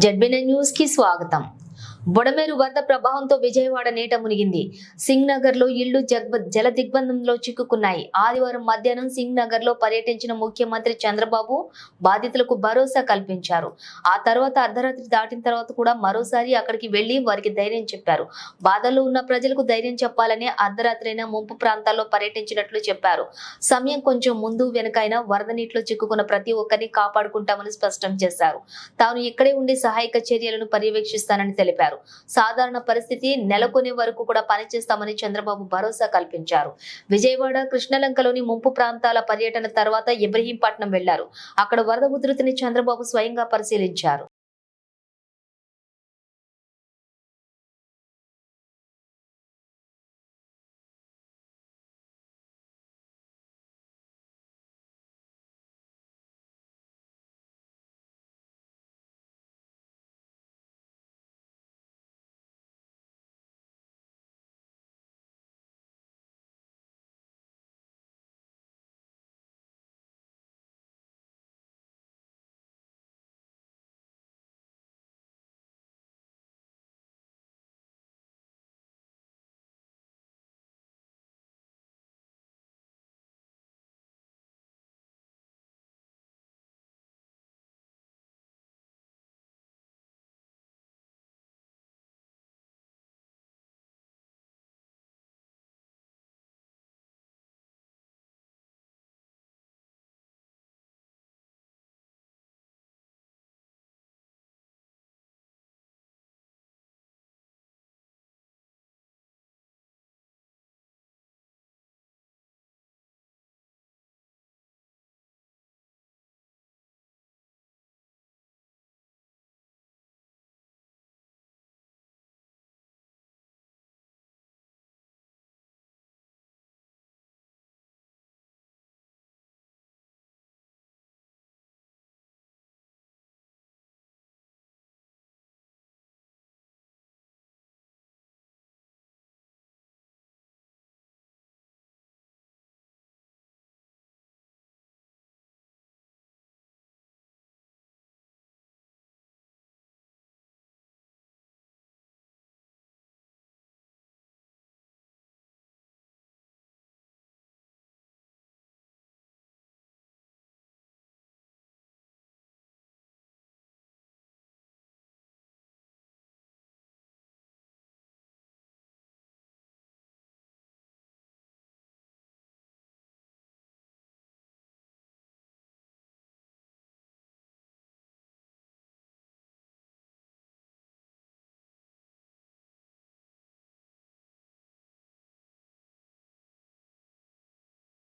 జడ్బీనై news కి స్వాగతం బుడమేరు వరద ప్రభావంతో విజయవాడ నీట మునిగింది. సింగ్ నగర్లో ఇళ్ళు జల దిగ్బంధంలో చిక్కుకున్నాయి. ఆదివారం మధ్యాహ్నం సింగ్ నగర్లో పర్యటించిన ముఖ్యమంత్రి చంద్రబాబు బాధితులకు భరోసా కల్పించారు. ఆ తర్వాత అర్ధరాత్రి దాటిన తర్వాత కూడా మరోసారి అక్కడికి వెళ్ళి వారికి ధైర్యం చెప్పారు. బాధల్లో ఉన్న ప్రజలకు ధైర్యం చెప్పాలని అర్ధరాత్రైనా ముంపు ప్రాంతాల్లో పర్యటించినట్లు చెప్పారు. సమయం కొంచెం ముందు వెనకైనా వరద నీటిలో చిక్కుకున్న ప్రతి ఒక్కరిని కాపాడుకుంటామని స్పష్టం చేశారు. తాను ఇక్కడే ఉండి సహాయక చర్యలను పర్యవేక్షిస్తానని తెలిపారు. తెలిపారు సాధారణ పరిస్థితి నెలకొనే వరకు కూడా పనిచేస్తామని చంద్రబాబు భరోసా కల్పించారు. విజయవాడ కృష్ణలంకలోని ముంపు ప్రాంతాల పర్యటన తర్వాత ఇబ్రహీంపట్నం వెళ్ళారు. అక్కడ వరద ఉధృతిని చంద్రబాబు స్వయంగా పరిశీలించారు.